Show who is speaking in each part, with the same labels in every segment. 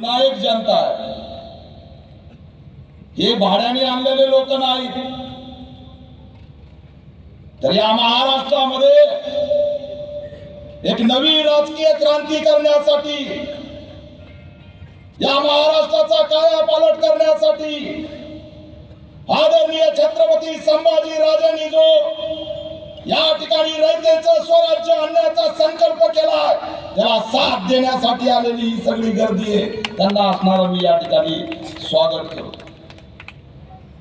Speaker 1: नायक जनता. आहे हे भाड्याने आणलेले लोक नाहीत. तर या महाराष्ट्रामध्ये एक नवी राजकीय क्रांती करण्यासाठी या महाराष्ट्राचा काया पालट करण्यासाठी आदरणीय छत्रपती संभाजी राजांनी जो या ठिकाणी रयतेचं स्वराज्य आणण्याचा संकल्प केला त्याला साथ देण्यासाठी आलेली ही सगळी गर्दी आहे. त्यांना असणार मी या ठिकाणी स्वागत करतो.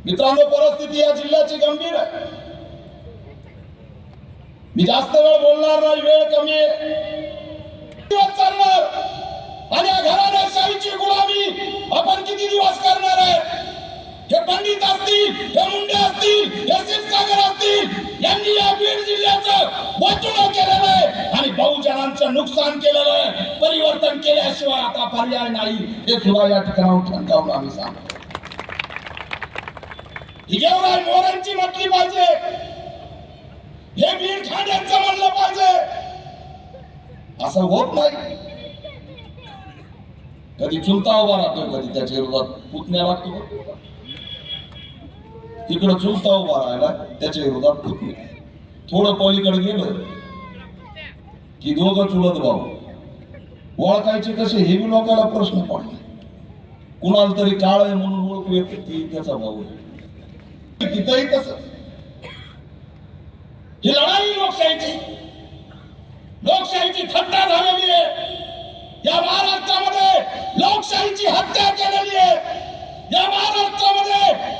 Speaker 1: मित्रांनो परिस्थिती या जिल्ह्याची गंभीर आहे. मी जास्त वेळ बोलणार नाही वेळ कमी आहे. चालणार आणि या घराण्याशाहीची गुलामी आपण किती दिवस करणार आहे? हे पंडित असतील हे मुंडे असतील हे क्षीरसागर असतील यांनी या बीड जिल्ह्याचं वचन केलेलं आहे. आणि बहुजनांचं नुकसान केलेलं आहे. परिवर्तन केल्याशिवाय आता पर्याय नाही. हे सुद्धा या ठिकाणाहून ठणकावून आम्ही सांगतो. हिगेवराय मोरांची म्हटली पाहिजे. हे बीड खाण्याचं म्हणलं पाहिजे. असं होत नाही. कधी चुलता उभा राहतो कधी त्याच्या विरोधात पुतण्या लागतो. इकडं चुलता उभा राहिला त्याच्या विरोधात पुतण्या थोडं पलीकडे गेलं की दोघं चुलत भाऊ ओळखायचे कसे हे बी लोकांना प्रश्न पडला. कुणाला तरी काळ आहे म्हणून ओळखू येते ती त्याचा भाऊ आहे. तिथंही तसंच. ही लढाई लोकशाहीची. लोकशाहीची थट्टा झालेली आहे. या महाराष्ट्रामध्ये लोकशाहीची हत्या केलेली आहे. या महाराष्ट्रामध्ये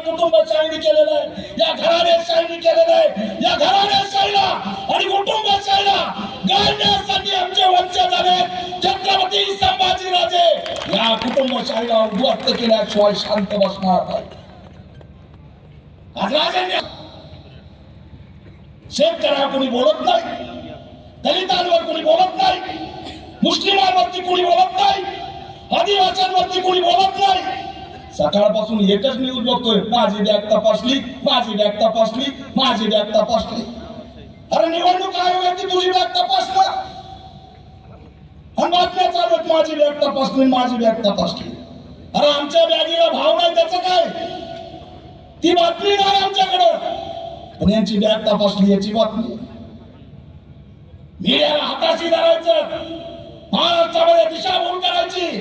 Speaker 1: काम या कुटुंबशाहीने केलेलं आहे या घराणेशाहीने केलेलं आहे या घराणेशाहीला आणि कुटुंबशाहीला गाळण्यासाठी आमचे वंशज आले छत्रपती संभाजीराजे या कुटुंबशाहीला उद्ध्वस्त केल्याशिवाय शांत बसणार नाही आज राजांनी शेतकऱ्यावर कोणी बोलत नाही दलितांवर कोणी बोलत नाही मुस्लिमांवरती कोणी बोलत नाही आदिवासींवरती कोणी बोलत नाही सकाळपासून एकच न्यूज बघतोय. माझी बॅग तपासली माझी बॅग तपासली माझी बॅग तपासली. अरे निवडणूक आयोगाची तुझी बॅग तपासला बातम्या चालू आहेत, माझी बॅग तपासली माझी बॅग तपासली. अरे आमच्या बॅगीला भाव नाही त्याच काय? ती बातमी नाही आमच्याकडं. पण यांची बॅग तपासली याची बातमी. मीडियाला हाताशी धरायचं. महाराष्ट्रामध्ये दिशाभूल करायची.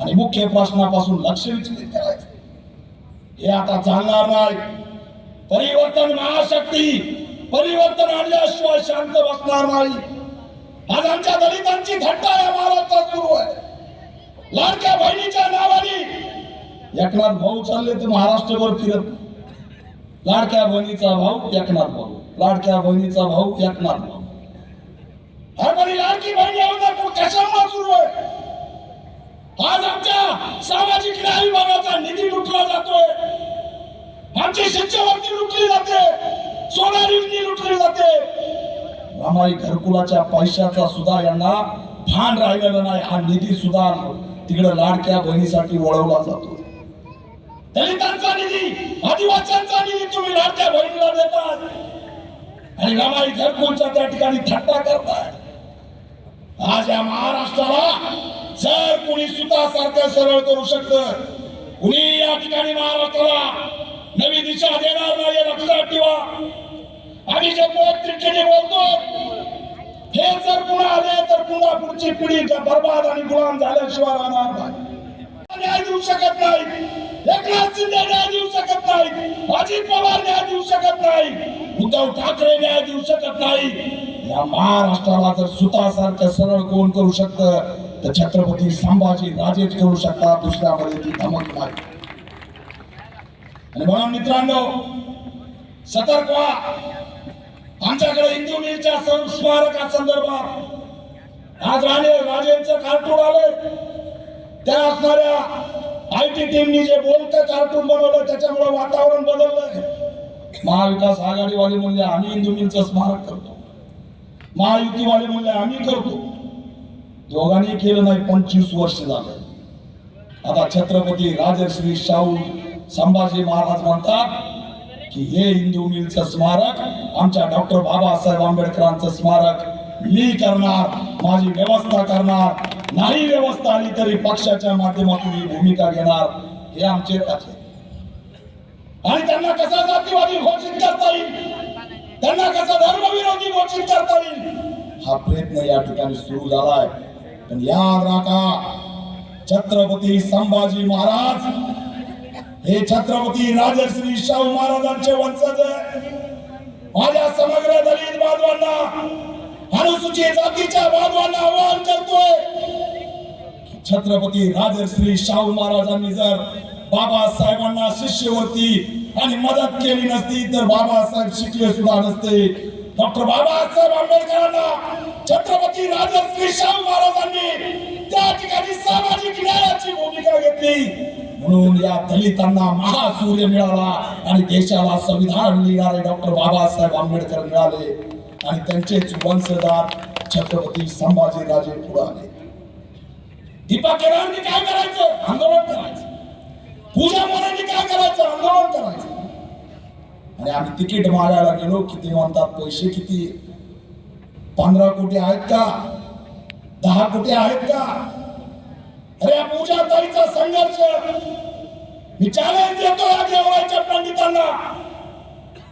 Speaker 1: आणि मुख्य प्रश्नापासून लक्ष विचलित करायचं. हे आता चालणार नाही. परिवर्तन महाशक्ती परिवर्तन आणल्याशिवाय शांत बसणार नाही. आज आमच्या दलितांची थट्टा या महाराष्ट्रात सुरू आहे. लाडक्या बहिणीच्या नावाने एकनाथ भाऊ चालले तर महाराष्ट्रभर फिरत. लाडक्या बहिणीचा भाऊ एकनाथ भाऊ. लाडक्या बहिणीचा भाऊ एकनाथ भाऊ. अरे लाडकी बहिणी योजना कशामुळे सुरू आहे? सामाजिक न्याय विभागाचा निधी लुटला जातोय. आमची शिष्यवृत्ती लुटली जाते. सोनारी लुटली जाते. रमाई घरकुलाच्या पैशाचा सुद्धा यांना भान राहिलेलं नाही. हा निधी सुद्धा तिकडे लाडक्या बहिणीसाठी वळवला जातो. दलितांचा निधी आदिवासींचा निधी तुम्ही लाडक्या बहिणीला देतात आणि रमाई घरकुलच्या त्या ठिकाणी थट्टा करताय. आज या महाराष्ट्राला जर कुणी सुतासारखं सरळ करू शकत कुणी या ठिकाणी महाराष्ट्राला नवी दिशा देणार नाही लक्षात ठेवा. आम्ही जे पोट बोलतो हे जर पुन्हा आले तर पुन्हा पुढची पिढी बर्बाद आणि गुलाम झाल्याशिवाय राहणार नाही. न्याय देऊ शकत नाही. एकनाथ शिंदे न्याय देऊ शकत नाही. अजित पवार न्याय देऊ शकत नाही. उद्धव ठाकरे न्याय देऊ शकत नाही. या महाराष्ट्राला जर सुतासारखं सरळ कोण करू शकतं तर छत्रपती संभाजी राजेच करू शकता दुसऱ्यामध्ये ती धमक नाही. आणि म्हणून मित्रांनो सतर्क व्हा. आमच्याकडे हिंदू मिलच्या स्मारका संदर्भात आज राणे राजेंचं कार्टून आलंय. त्या असणाऱ्या आय टी टीमनी जे बोलतं कार्टून बनवलं त्याच्यामुळे वातावरण बदललंय. महाविकास आघाडीवाले म्हणले आम्ही हिंदू मिलचं स्मारक करतो. महायुतीवाले म्हणले आम्ही करतो. दोघांनी केलं नाही पंचवीस वर्ष झालं. आता छत्रपती राजश्री शाहू संभाजी महाराज म्हणतात की हे हिंदू मिलचं स्मारक आमच्या डॉक्टर बाबासाहेब आंबेडकरांचं स्मारक मी करणार माझी व्यवस्था करणार नाही व्यवस्था आली तरी पक्षाच्या माध्यमातून ही भूमिका घेणार हे आमचे आहे आणि त्यांना कसा जातीवादी घोषित करता येईल? त्यांना कसा धर्मविरोधी घोषित करता येईल? हा प्रयत्न या ठिकाणी सुरू झालाय. पण याद राखा छत्रपती संभाजी महाराज. हे छत्रपती राजश्री शाहू महाराजांचे वंशज. आहे माझ्या समग्र दलित बांधवांना अनुसूचित जातीच्या बांधवांना आवाहन करतोय छत्रपती राजश्री शाहू महाराजांनी जर बाबासाहेबांना शिष्यवृत्ती आणि मदत केली नसती तर बाबासाहेब शिकले सुद्धा नसते. डॉक्टर बाबासाहेब आंबेडकरांना छत्रपती राजर्षी शाहू महाराजांनी त्या ठिकाणी सामाजिक न्यायाची भूमिका घेतली. म्हणून या दलितांना महासूर्य मिळाला आणि देशाला संविधान लिहिणारे डॉक्टर बाबासाहेब आंबेडकर मिळाले. आणि त्यांचेच वंशधार छत्रपती संभाजीराजे पुढे आले. दीपा केदारनी काय करायचं? आंदोलन करायचं. पूजा मोरांनी काय करायचं? आंदोलन करायचं. आणि आम्ही तिकीट मागायला गेलो. किती म्हणतात पैसे किती? पंधरा कोटी आहेत का? दहा कोटी आहेत का? अरे या पूजा ताईचा संघर्ष. मी चॅलेंज देतो या देवळाच्या पंडितांना.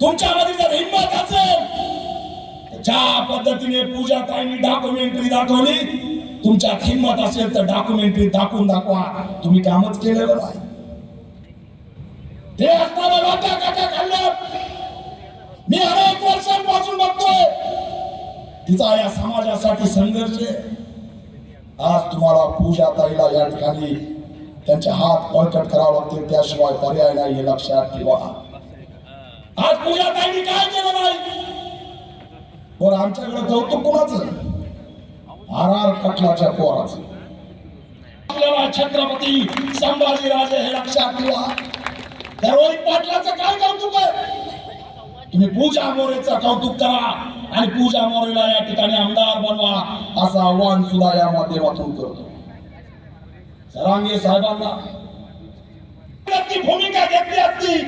Speaker 1: तुमच्यामध्ये जर हिंमत असेल ज्या पद्धतीने पूजा ताईंनी डॉक्युमेंटरी दाखवली तुमच्यात हिंमत असेल तर डॉक्युमेंटरी दाखवून दाखवा. तुम्ही कामच केलेलं नाही ते असताना मी अनेक वर्षांपासून बघतोय. तिचा या समाजासाठी संघर्ष आहे. आज तुम्हाला पूजा ताईला या ठिकाणी त्यांचे हात बळकट करावे लागतील त्याशिवाय पर्याय नाही हे लक्षात ठेवा. आज पूजा ताईंनी काय केलं नाही? बरं आमच्याकडे कौतुक कोणाचं? आर आर पटलाच्या पोराच. आपल्याला छत्रपती संभाजीराजे हे लक्षात ठेवा. त्या रोहित पाटलाचं काय कौतुक आहे? तुम्ही पूजा मोरेचं कौतुक करा आणि पूजा मोरेला या ठिकाणी आमदार बनवा असं आव्हान सुद्धा या माध्यमातून करतो. सरांगे साहेबांना भूमिका घेतली असती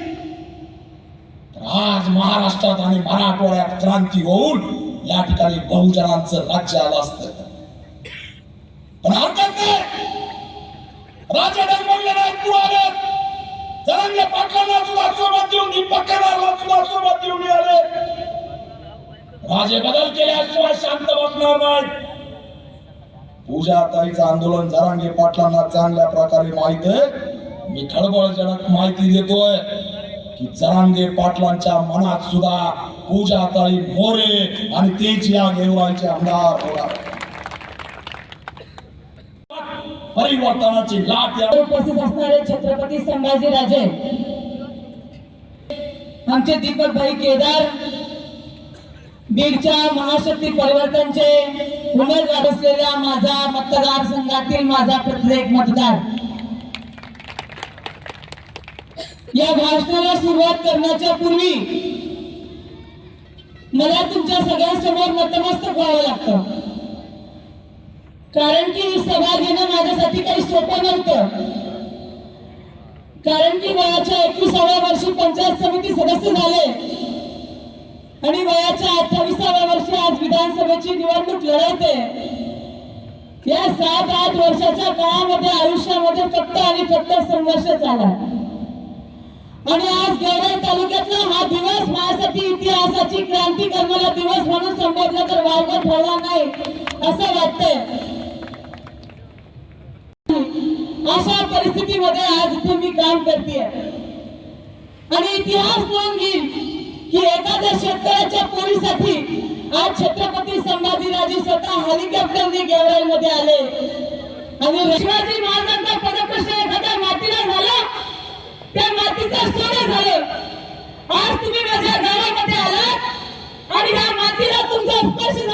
Speaker 1: तर आज महाराष्ट्रात आणि मराठवाड्यात क्रांती होऊन या ठिकाणी बहुजनांचं राज्य आलं असतं. पण हरकत नाही. राजा पाटलांना सुद्धा सोबत देऊन दीपक केदारला सुद्धा सोबत आले राजे बदल केल्याशिवाय शांत बसणार नाही. पूजा ताईचं आंदोलन जरांगे पाटलांना चांगल्या प्रकारे माहीत आहे. मी खळबळजनक माहिती देतोय की जरांगे पाटलांच्या मनात सुद्धा पूजा ताई मोरे आणि तेच या गेवरांचे आमदार होणार. परिवर्तनाची लाट या
Speaker 2: उपस्थित असणारे छत्रपती संभाजीराजे आमचे दीपक भाई केदार बीडच्या महाशक्ती परिवर्तनचे उमेदवार असलेल्या माझा मतदारसंघातील माझा प्रत्येक मतदार. या भाषणाला सुरुवात करण्याच्या पूर्वी मला तुमच्या सगळ्यांसमोर नतमस्तक व्हावं लागतं. कारण की सभा घेणं माझ्यासाठी काही सोपं नव्हतं. कारण की वयाच्या एकविसाव्या वर्षी पंचायत समिती सदस्य झाले. आणि वयाच्या अठ्ठावीसाव्या वर्षी आज विधानसभेची निवडणूक लढवते. या सात आठ वर्षाच्या काळामध्ये आयुष्यामध्ये फक्त आणि फक्त संघर्ष झाला. आणि आज गेवराई तालुक्यातला हा दिवस माझ्यासाठी इतिहासाची क्रांती करणारा दिवस म्हणून संबोधला तर वावगं ठरला नाही असं वाटतंय. अशा परिस्थितीमध्ये आज इथे मी काम करते आणि इतिहास नोंद घेईल की एखाद्या शेतकऱ्याच्या पोरीसाठी आज छत्रपती संभाजीराजे स्वतः हेलिकॉप्टरने गेवराईमध्ये आले. आणि शिवाजी महाराजांचा पदप्रश्न एखाद्या मातीला झाला त्या मातीचा सोनं झालं. आज तुम्ही माझ्या गावामध्ये आलात आणि ह्या मातीला तुमचा स्पर्श